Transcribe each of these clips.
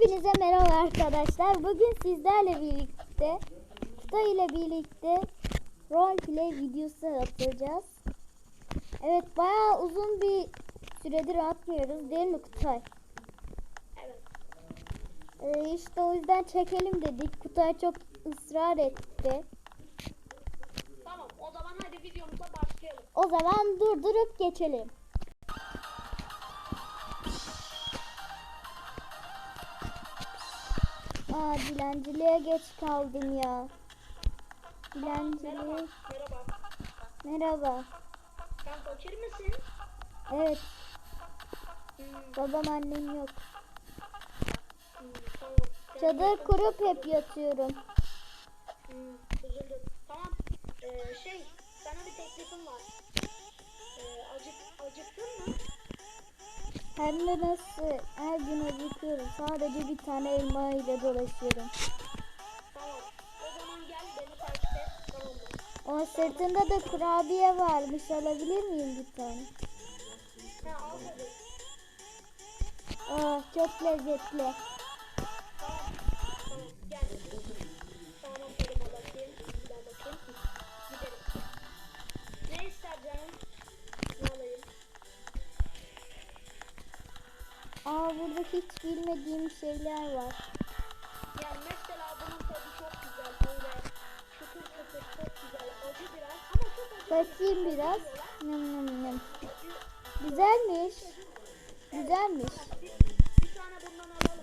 Hepinize merhaba arkadaşlar. Bugün sizlerle birlikte Kutay ile birlikte roleplay videosu atacağız. Evet bayağı uzun bir süredir atmıyoruz değil mi Kutay? Evet. Ee, işte o yüzden çekelim dedik. Kutay çok ısrar etti. Tamam o zaman hadi videomuza başlayalım. O zaman durdurup geçelim. Aa dilenciliğe geç kaldım ya. Merhaba. Dilenciliğe. Merhaba. Merhaba. Sen fakir misin? Evet Hmm, babam annem yok. hmm, tamam. Çadır kurup hep yatıyorum. Hmm, üzüldüm. Tamam. Ee, şey sana bir teklifim var. Hem de nasıl her gün acıkıyorum. Sadece bir tane elma ile dolaşıyorum. Tamam. O zaman gel beni takip et. Tamam mı? O sırtında da kurabiye varmış. Alabilir miyim bir tane? Ha al tabii. Çok lezzetli. Hiç bilmediğim şeyler var. Yani mesela bunun tadı çok güzel böyle şıkır şıkır çok güzel acı biraz ama çok acı. Bakayım biraz. Nım nım nım. Güzelmiş. Güzelmiş. Bir, tane bundan alalım.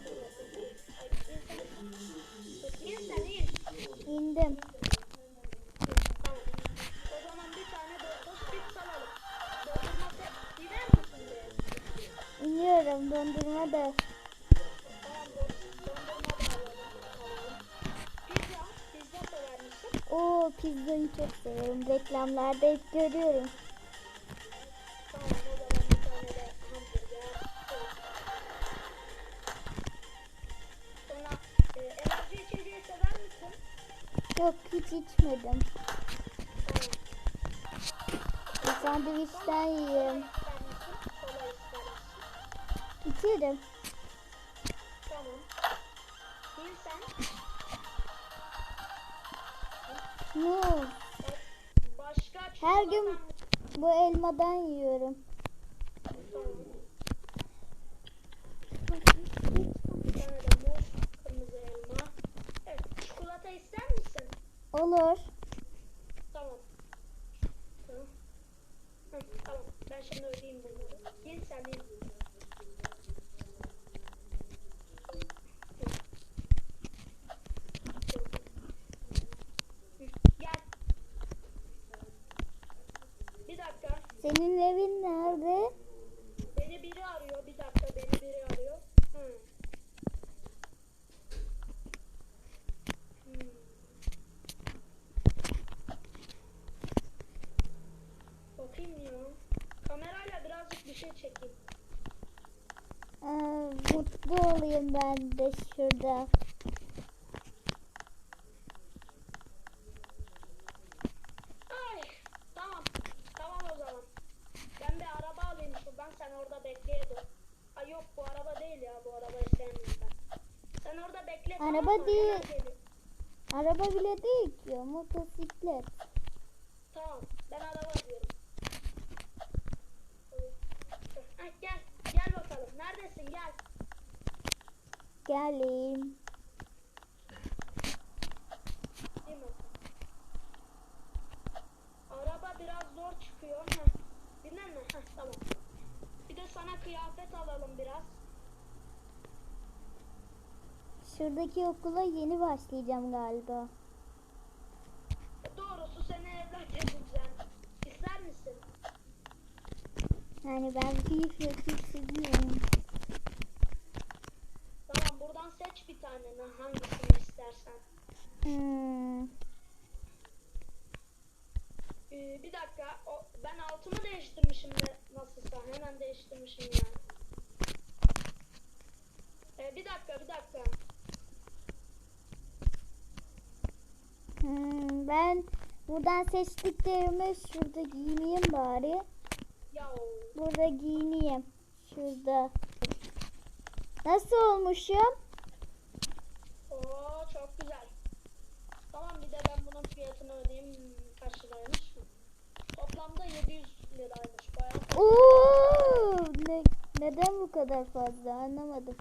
İndim. Sever misin? Oo pizzayı çok severim. Reklamlarda hep görüyorum. Yok hiç içmedim. Sandviçten yiyeyim. İçerim. Tamam. Bir sen. Muz. Başka Her gün bu elmadan yiyorum. Tamam. Bir tane de muz, kırmızı elma. Evet, çikolata ister misin? Olur. Tamam. Tamam. Hı, tamam. Ben şimdi ödeyeyim bunları. Gel sen in. Hı, Gel. Bir dakika. Senin evin nerede? Beni biri arıyor. Bir dakika beni biri arıyor. Hı. Hmm. Bakayım ya. Kamerayla birazcık bir şey çekeyim. Aa, mutlu olayım ben de şurada. Ay, tamam. Tamam o zaman. Ben bir araba alayım şuradan sen orada bekleyelim. Ay yok bu araba değil ya bu arabayı sevmiyorum ben. Sen orada bekle tamam Araba mı? değil. Araba bile değil ki o motosiklet. Tamam ben araba diyorum. Gel gel bakalım neredesin gel. Mi? Araba biraz zor çıkıyor. Heh. Dinlen mi? Heh, tamam. Bir de sana kıyafet alalım biraz. Şuradaki okula yeni başlayacağım galiba. Doğrusu seni evlat edeceğim. İster misin? Yani ben bir rakip seviyorum. Buradan seç bir tane ne- hangisini istersen. Hmm. Ee, bir dakika o, ben altımı değiştirmişim de nasılsa hemen değiştirmişim ya. Ee, bir dakika bir dakika. Hmm, ben buradan seçtiklerimi şurada giyineyim bari. Ya Burada giyineyim. Şurada. Nasıl olmuşum? Çok güzel. Tamam bir de ben bunun fiyatını ödeyeyim. Kaç liraymış? Toplamda 700 liraymış. Bayağı Oo, ne, neden bu kadar fazla anlamadım.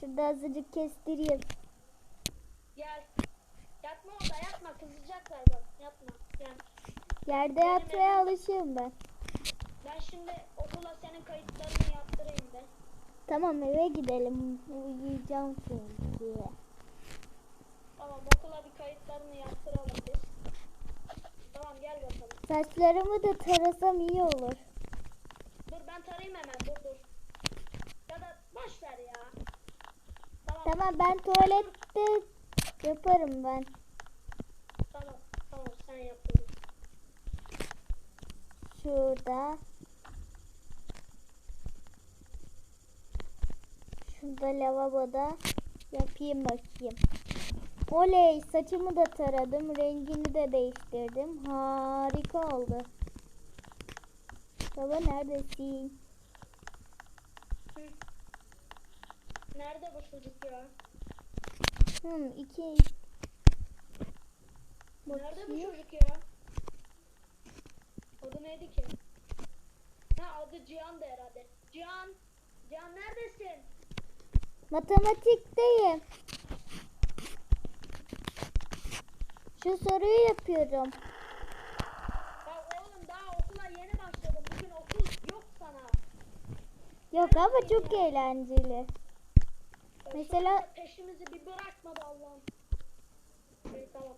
Şurada azıcık kestireyim. Gel. Yatma orada yatma. Kızacaklar bak. Yatma. Gel. Yerde yatmaya alışığım ben. Ben şimdi okula senin kayıtlarını yaptırayım de. Tamam eve gidelim. Uyuyacağım çünkü. Tamam okula bir kayıtlarını yaptıralım biz. Tamam gel bakalım. Saçlarımı da tarasam iyi olur. Dur ben tarayayım hemen dur dur. Ya da boş ver ya. Tamam Tamam ben tuvalette yaparım ben. tamam tamam sen yap. Şurada. Şurada lavaboda yapayım bakayım. Oley saçımı da taradım. Rengini de değiştirdim. Harika oldu. Baba neredesin? Hı. Nerede bu çocuk ya? Hmm, iki. Nerede bu çocuk ya? Adı neydi ki? Ha adı Cihan da herhalde. Cihan. Cihan neredesin? Matematikteyim. Şu soruyu yapıyorum. Ya oğlum daha okula yeni başladım. Bugün okul yok sana. Yok ama çok eğlenceli. Ya Mesela- peşimizi bir bırakmadı Allah'ım. İyi tamam.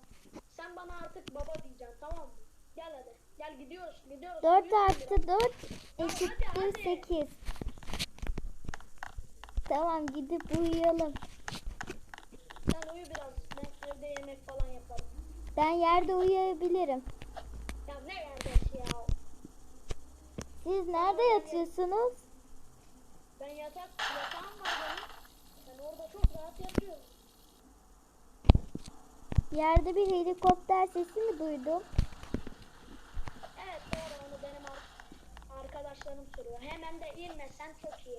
Sen bana artık baba diyeceksin tamam mı? Gel hadi. Gel gidiyoruz gidiyoruz. 4 Yürü artı biraz. 4 hadi, eşittir hadi. 8. Tamam gidip uyuyalım. Sen uyu biraz. Ben evde yemek falan yaparım. Ben yerde uyuyabilirim. Ya ne yerdesi ya? Siz nerede yatıyorsunuz? Ben yatak yatağım var benim. Ben orada çok rahat yatıyorum. Yerde bir helikopter sesi mi duydum? Evet doğru onu benim ar- arkadaşlarım soruyor. Hemen de inmesen çok iyi.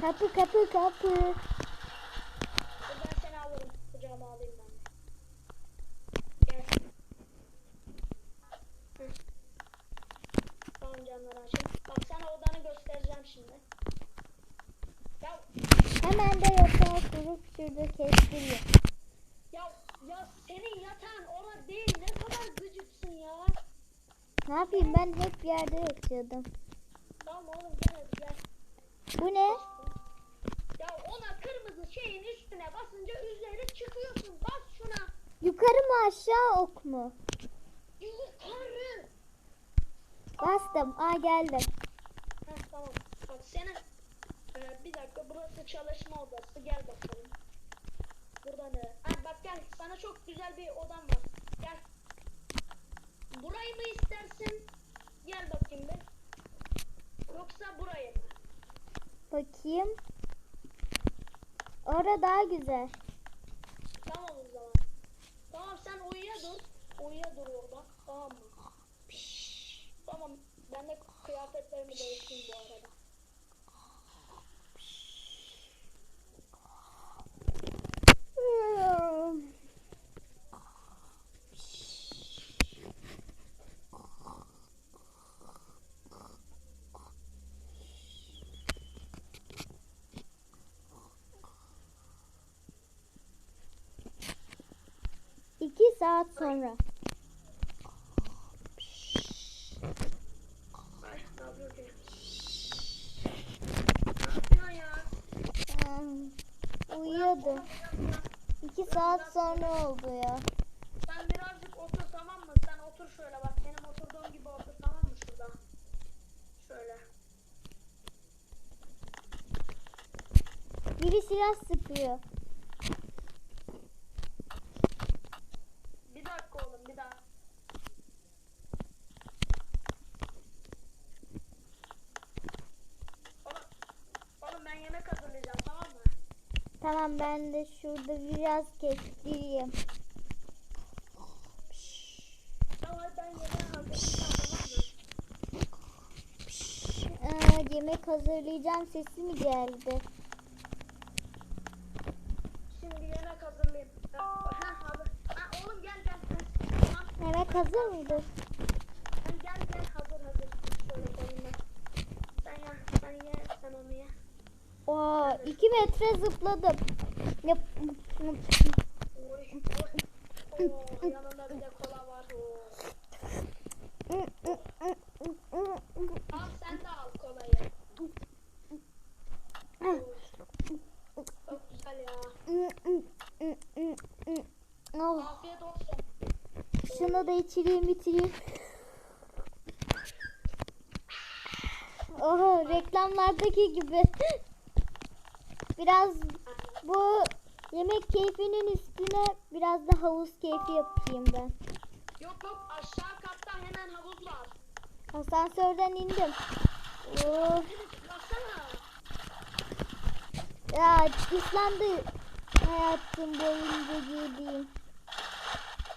Kapı kapı kapı. Ben seni alırım. Kucağıma alayım ben. Gel. Hı. Tamam canlar aşkım. Bak sana odanı göstereceğim şimdi. Ya Hemen de yatağı kurup şurada kestireyim. ya ya senin yatağın orada değil. Ne kadar gıcıksın ya. Ne yapayım ben hep yerde yatıyordum. Tamam oğlum gel hadi gel. Bu ne? Şeyin üstüne basınca üzeri çıkıyorsun. Bas şuna. Yukarı mı aşağı ok mu? Yukarı. Bastım. Aa geldim. Heh, tamam. Bak senin Ee, bir dakika burası çalışma odası. Gel bakalım. Burada ne? Ha, bak gel sana çok güzel bir odam var. Gel. Burayı mı istersin? Gel bakayım bir. Yoksa burayı mı? Bakayım. Orada daha güzel. Tamam o zaman. Tamam sen uyuya dur. Uyuya dur orada. Tamam mı? Tamam. Ben de kıyafetlerimi değiştireyim bu arada. İki saat sonra. Ay ne yapıyor ki? Ne yapıyorsun ya? Hmm, Uyuyordum. İki saat sonra oldu ya. Sen birazcık otur tamam mı? Sen otur şöyle bak. Benim oturduğum gibi otur tamam mı şurada? Şöyle. Biri silah sıkıyor. Bir dakika oğlum bir dakika. Oğlum, oğlum ben yemek hazırlayacağım tamam mı? Tamam ben de şurada biraz kestireyim. Aa, yemek hazırlayacağım sesi mi geldi? Şimdi yeni hazırlayayım. Ha, ha, hazır. Ha, oğlum gel gel. Evet hazır mıydın? Hadi gel gel hazır hazır. Şöyle koyayım ben. Sen ya sen ye sen onu ye. Oo, 2 metre zıpladım. Yap. Yanında bir de kola var. Al sen de al kolayı. Çok güzel ya. Oh, Afiyet olsun. şunu da içireyim bitireyim. Oho reklamlardaki gibi. Biraz bu yemek keyfinin üstüne biraz da havuz keyfi yapayım ben. Yok yok aşağı katta hemen havuz var. Asansörden indim. Oh, ya ıslandı hayatım boyunca giydiğim.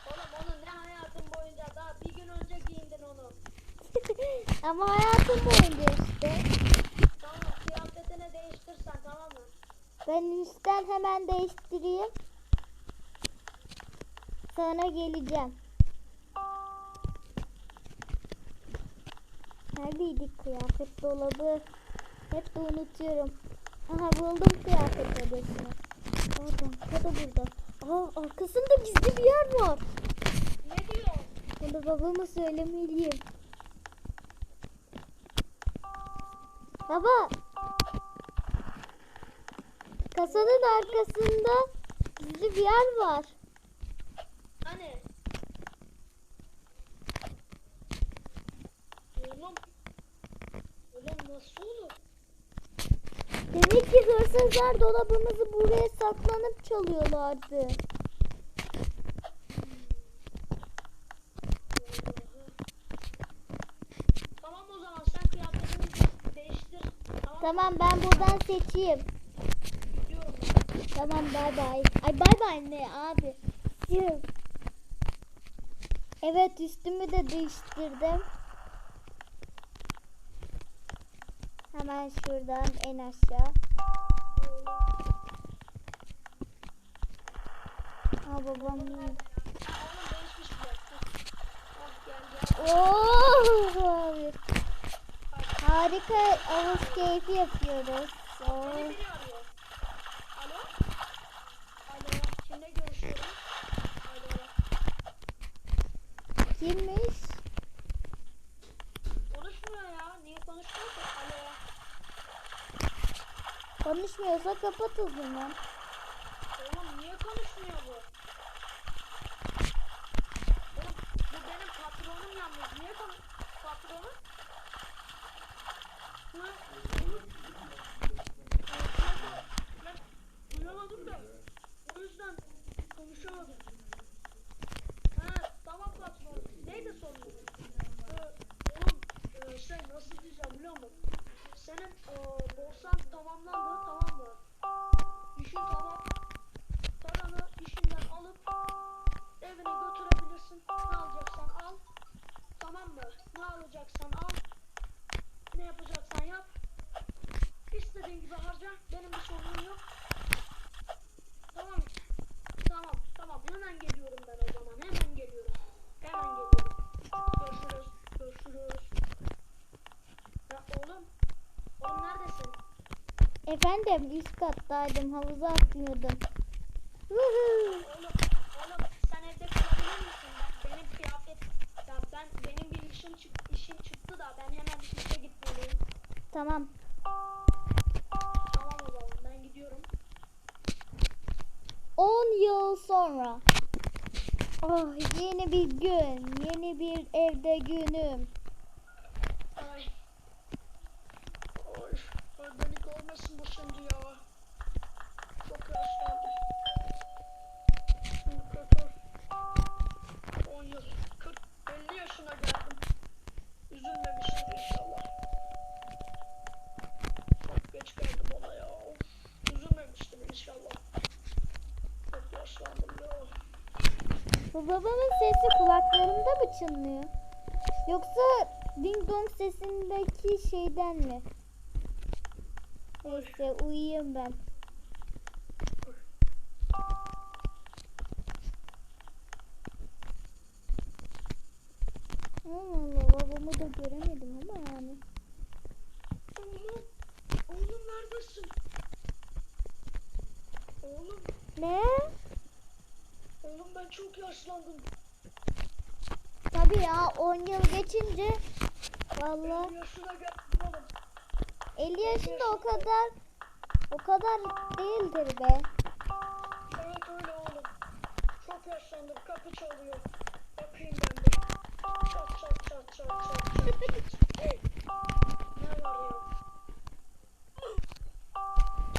Oğlum onu ne hayatın boyunca daha bir gün önce giyindin onu. Ama hayatım boyunca işte. Tamam kıyafetini değiştirsen tamam mı? Ben üstten hemen değiştireyim. Sonra geleceğim. Neredeydi kıyafet dolabı? Hep de unutuyorum. Aha buldum kıyafet odasını. Orada, o da burada. Aa, arkasında gizli bir yer var. Ne diyor? Bunu babama söylemeliyim. Baba. Kasanın arkasında gizli bir yer var. Hani? Oğlum. Oğlum nasıl olur? Demek ki hırsızlar dolabımızı buraya saklanıp çalıyorlardı. Tamam o zaman sen kıyafetini değiştir. Tamam. Tamam ben buradan seçeyim. Tamam bay bay. Ay bay bay ne abi. Evet üstümü de değiştirdim. Hemen şuradan en aşağı. Aa babam. Ha, gel. Oo abi. Harika havuz keyfi yapıyoruz. Oo. Beni biri arıyor. Alo? Alo. Kimle görüşüyorum? Alo. Kimmiş? Konuşmuyor ya. Niye konuşmuyor ki? Alo. Konuşmuyorsa kapat o zaman. Oğlum niye konuşmuyor bu? Oğlum bu benim patronum yalnız. Niye konuş... Patronum? Hı? Ben duyamadım da. O yüzden konuşamadım. Ha tamam patron. Neydi sorun? Ee, oğlum e, şey nasıl diyeceğim biliyor musun? Senin e, borsan tamamlandı tamam mı? İşin tamam. Paranı işinden alıp evine götürebilirsin. Ne alacaksan al. Tamam mı? Ne alacaksan al. Ne yapacaksan yap. İstediğin gibi harca. Benim bir sorunum yok. Tamam. Tamam. Tamam. Hemen geliyorum ben o zaman. Hemen geliyorum. Hemen geliyorum. Görüşürüz. Görüşürüz. Ya oğlum. Oğlum neredesin? Efendim üst kattaydım havuza atlıyordum. Oğlum, oğlum sen evde kalabilir misin? Ben, benim kıyafet, ya ben benim bir işim çık, işim çıktı da ben hemen işe gitmeliyim. Tamam. Tamam o zaman ben gidiyorum. 10 yıl sonra. Oh yeni bir gün, yeni bir evde günüm. sesi kulaklarımda mı çınlıyor? Yoksa ding dong sesindeki şeyden mi? Neyse uyuyayım ben. Allah Allah babamı da göremedim ama yani. Oğlum, oğlum neredesin? Oğlum. Ne? Oğlum ben çok yaşlandım. Tabii ya 10 yıl geçince oğlum. 50 yaşında o kadar o kadar değildir be. Evet öyle oğlum. Çok yaşlandım. Kapı çalıyor. Bakayım ben bir. Çat çat çat çat çat çat. Ne var ya?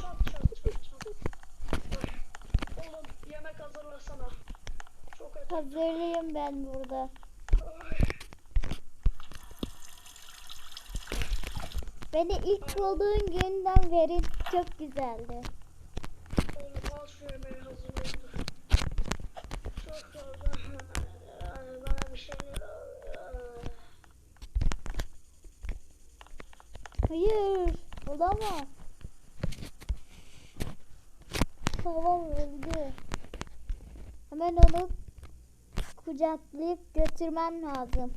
Çat çat çat çat. Oğlum yemek hazırlasana. Çok acı. Hazırlıyım ben burada. Beni ilk bulduğun günden beri çok güzeldi. Hayır, olamaz. Tamam öldü. Hemen onu kucaklayıp götürmem lazım.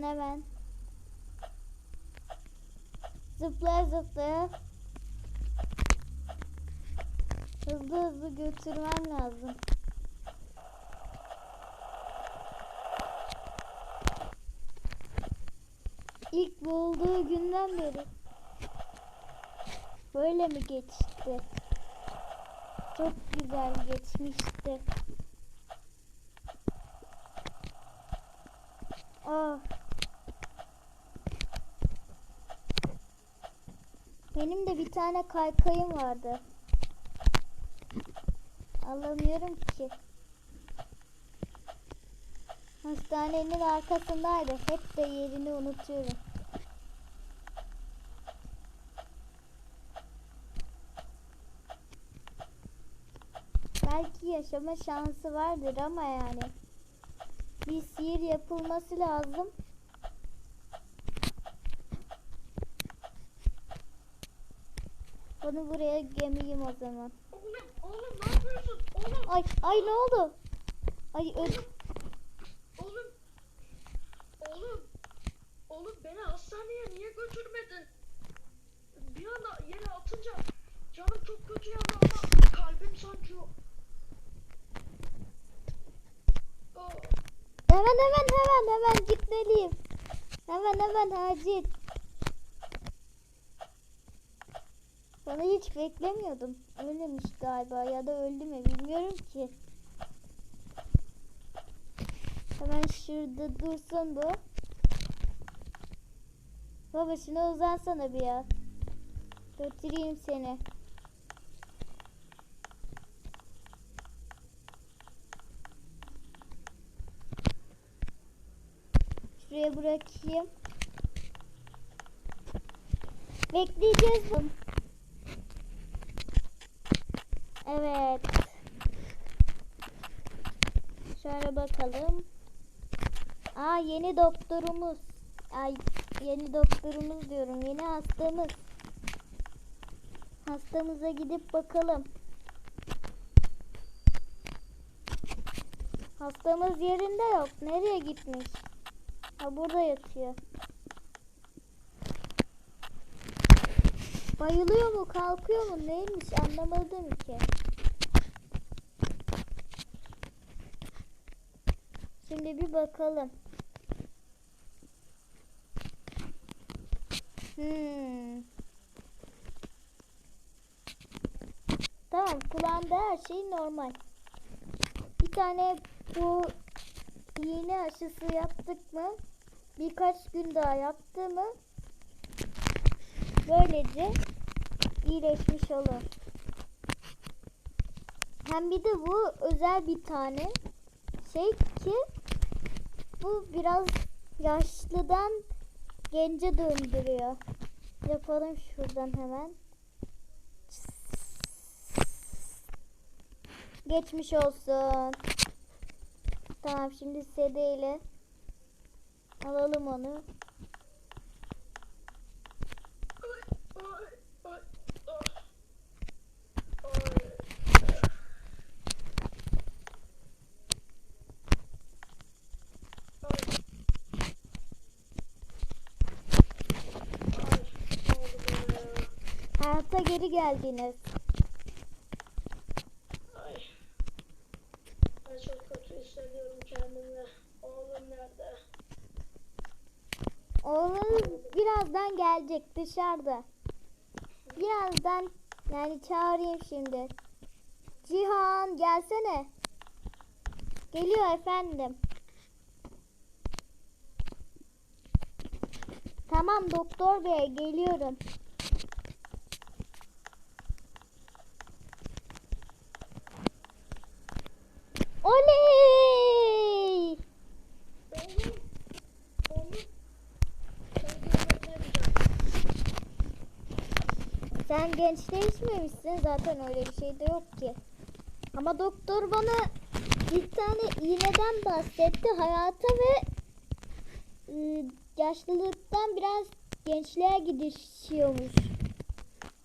Şuradan hemen. Zıplaya zıplaya. Hızlı hızlı götürmem lazım. İlk bulduğu günden beri böyle mi geçti? Çok güzel geçmişti. Ah. Benim de bir tane kaykayım vardı. Alamıyorum ki. Hastanenin arkasındaydı. Hep de yerini unutuyorum. Belki yaşama şansı vardır ama yani. Bir sihir yapılması lazım. Bunu buraya gömeyim o zaman. Oğlum, oğlum ne yapıyorsun? Oğlum, Ay ay ne oldu? Ay öl oğlum. Oğlum. Oğlum beni hastaneye niye götürmedin? Bir anda yere atınca canım çok kötü yandı ama kalbim sancıyor. Hemen hemen hemen hemen gitmeliyim. Hemen hemen acil. Bunu hiç beklemiyordum. Ölmemiş galiba ya da öldü mü bilmiyorum ki. Hemen şurada dursun bu. Baba şuna uzansana bir ya. Götüreyim seni. Şuraya bırakayım. Bekleyeceğiz bunu. Evet. Şöyle bakalım. Aa yeni doktorumuz. Ay yeni doktorumuz diyorum. Yeni hastamız. Hastamıza gidip bakalım. Hastamız yerinde yok. Nereye gitmiş? Ha burada yatıyor. Bayılıyor mu, kalkıyor mu, neymiş anlamadım ki. Şimdi bir bakalım. Hmm. Tamam, kulağında her şey normal. Bir tane bu iğne aşısı yaptık mı? Birkaç gün daha yaptı mı? Böylece iyileşmiş olur. Hem bir de bu özel bir tane şey ki bu biraz yaşlıdan gence döndürüyor. Yapalım şuradan hemen. Geçmiş olsun. Tamam şimdi sedeyle alalım onu. ay, ay, ay, ah. Ay. hayata geri geldiniz. Ay. Ben çok kötü hissediyorum kendimi. Oğlum nerede? Oğlunuz birazdan gelecek dışarıda. Birazdan yani çağırayım şimdi. Cihan gelsene. Geliyor efendim. Tamam doktor bey geliyorum. Oley! Oğlum. Oğlum. Ben gözlerine gideceğim. Sen gençleşmemişsin zaten öyle bir şey de yok ki. Ama doktor bana bir tane iğneden bahsetti hayata ve ıı, yaşlılıktan biraz gençliğe gidişiyormuş.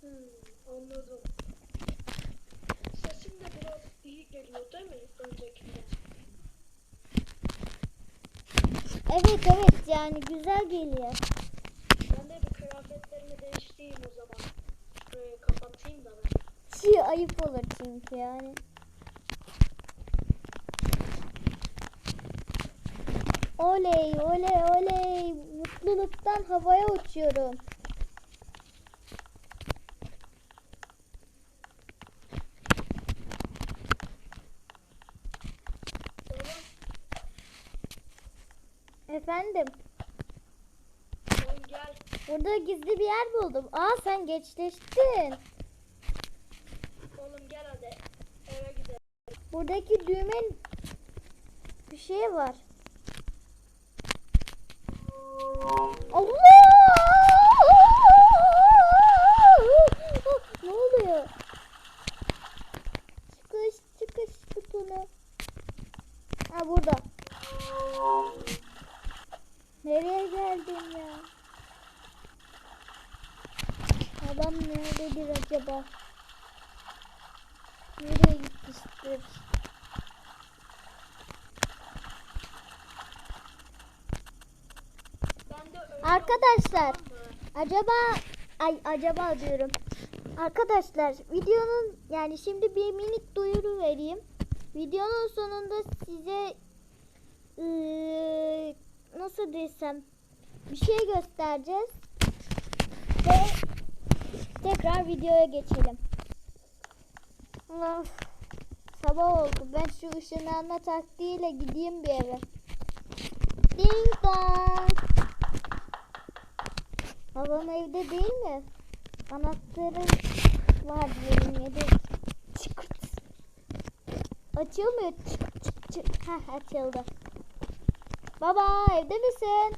Hmm, anladım. Sesim de biraz iyi geliyor değil mi öncekinden? Evet evet yani güzel geliyor. Ben de bir kıyafetlerimi değiştireyim o zaman. Şurayı kapatayım da ben. Çiğ ayıp olur çünkü yani. Oley oley oley mutluluktan havaya uçuyorum. Oğlum, Efendim oğlum gel. burada gizli bir yer buldum. Aa sen geçleştin. Oğlum gel hadi. Eve gidelim. Buradaki düğmenin bir şey var. Allah! Ne oluyor? Çıkış çıkış butonu. Ha burada. Nereye geldin ya? Adam nerededir acaba? Nereye gitmiştir? Ben de öyle Arkadaşlar oldu, tamam mı? Acaba ay acaba diyorum. Arkadaşlar videonun yani şimdi bir minik duyuru vereyim. Videonun sonunda size eee, nasıl desem bir şey göstereceğiz. Ve tekrar videoya geçelim. Of, sabah oldu. Ben şu ışınlanma taktiğiyle gideyim bir eve. Ding dong. Babam evde değil mi? Anahtarı var diyelim ya da çıkırt. Açılmıyor. Çık çık çık. Heh açıldı. Baba evde misin?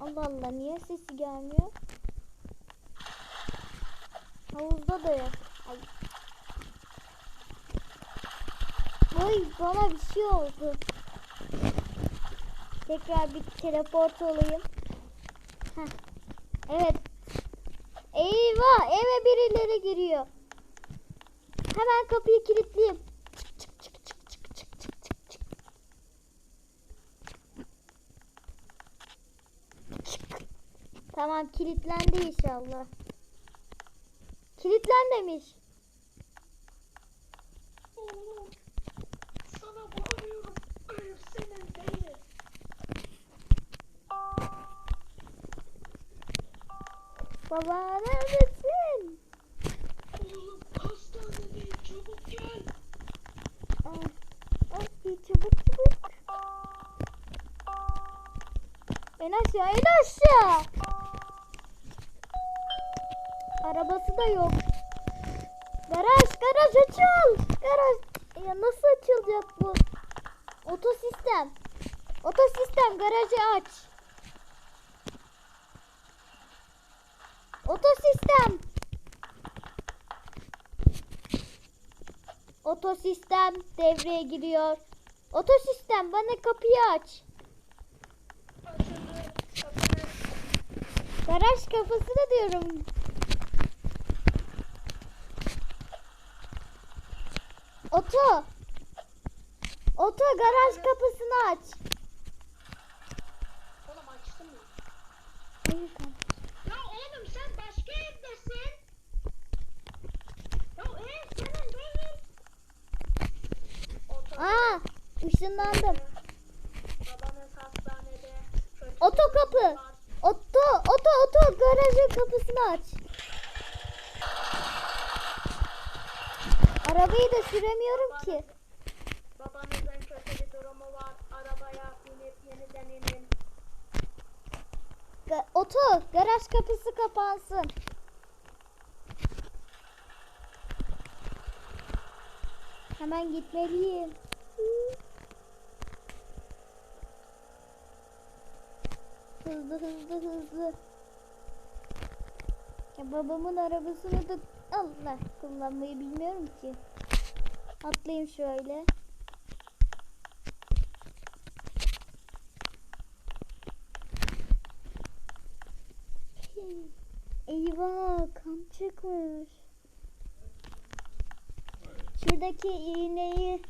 Allah Allah niye sesi gelmiyor? Havuzda da yok. Ay. Ay bana bir şey oldu. Tekrar bir teleport olayım. Evet. Eyvah eve birileri giriyor. Hemen kapıyı kilitleyeyim. Tamam kilitlendi inşallah. Kilitlenmemiş. Baba neredesin? Oğlum hastanedeyim çabuk gel. Ay, ay çabuk çabuk. En aşağı en aşağı. Arabası da yok. Garaj garaj açıl. Garaj. Ya nasıl açılacak bu? Otosistem. Otosistem garajı aç. Otosistem. Otosistem devreye giriyor. Otosistem bana kapıyı aç. Garaj kafası da diyorum. Oto. Oto garaj kapısını aç. Oğlum açtım mı? Hayır Aa, ışınlandım. Oto kapı. Oto, oto, oto garajın kapısını aç. Arabayı da süremiyorum Babanız, ki. Babanızın kötü bir durumu var. Arabaya binip yeniden inin. Ga oto, garaj kapısı kapansın. Hemen gitmeliyim. Hızlı hızlı hızlı. Ya babamın arabasını da Allah kullanmayı bilmiyorum ki. Atlayayım şöyle. Eyvah kan çıkmış. Şuradaki iğneyi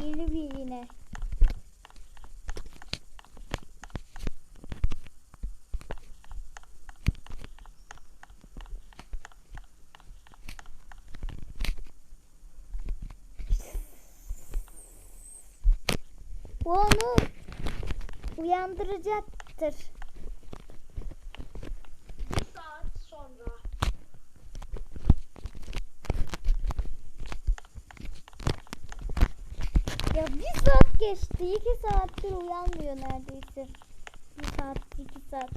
sihirli bir. Bu onu uyandıracaktır. Bir saat sonra. Ya bir saat geçti. iki saattir uyanmıyor neredeyse. Bir saat, iki saat.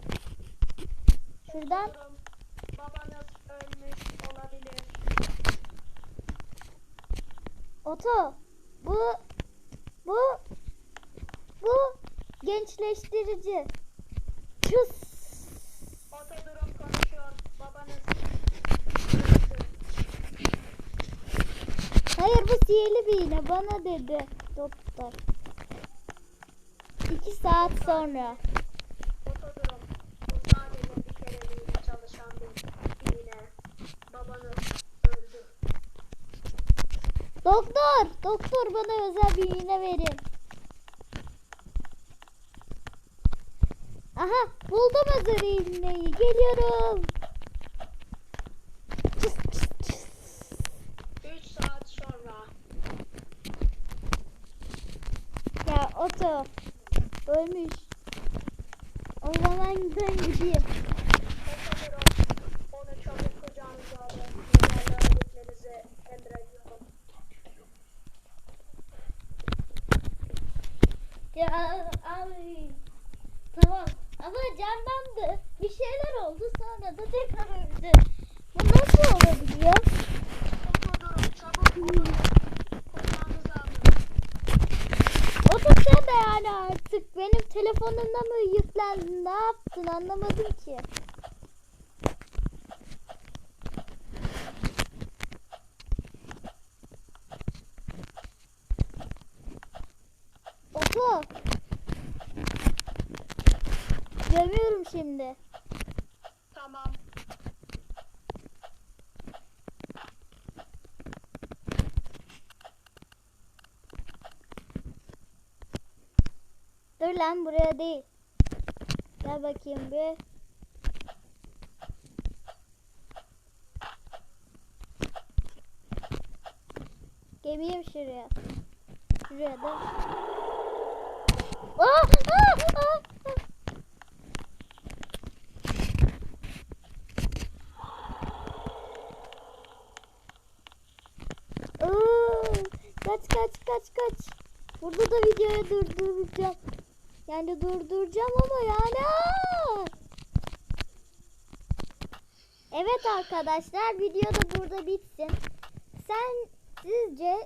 Şuradan. Babanız ölmüş olabilir. oto. Bu, bu, bu gençleştirici. Cıs. Otodurum konuşuyor. Babanız. Hayır bu sihirli bir iğne bana dedi doktor. İki saat sonra. Otodurum. Bu sadece bir kereliğine çalışan bir iğne. Babanız öldü. Doktor, doktor bana özel bir iğne verin. Aha buldum özel iğneyi. Geliyorum. Cıs, cıs, cıs. 3 saat sonra. Ya oto ölmüş. O zaman çabuk. Ya. Tamam ama canlandı. Bir şeyler oldu sonra da tekrar öldü. Bu nasıl olabiliyor? Otodurum. Çabuk onu kucağınıza alın. De yani artık benim telefonumda mı yüklendin? Ne yaptın anlamadım ki. Oto. Gömüyorum şimdi. Tamam. Lan buraya değil. Gel bakayım bir. Geleyim şuraya. Şuraya da. Aa, aa, aa, kaç kaç kaç kaç. Burada da videoyu durduracağım. Yani durduracağım ama yani. Evet arkadaşlar video da burada bitsin. Sen sizce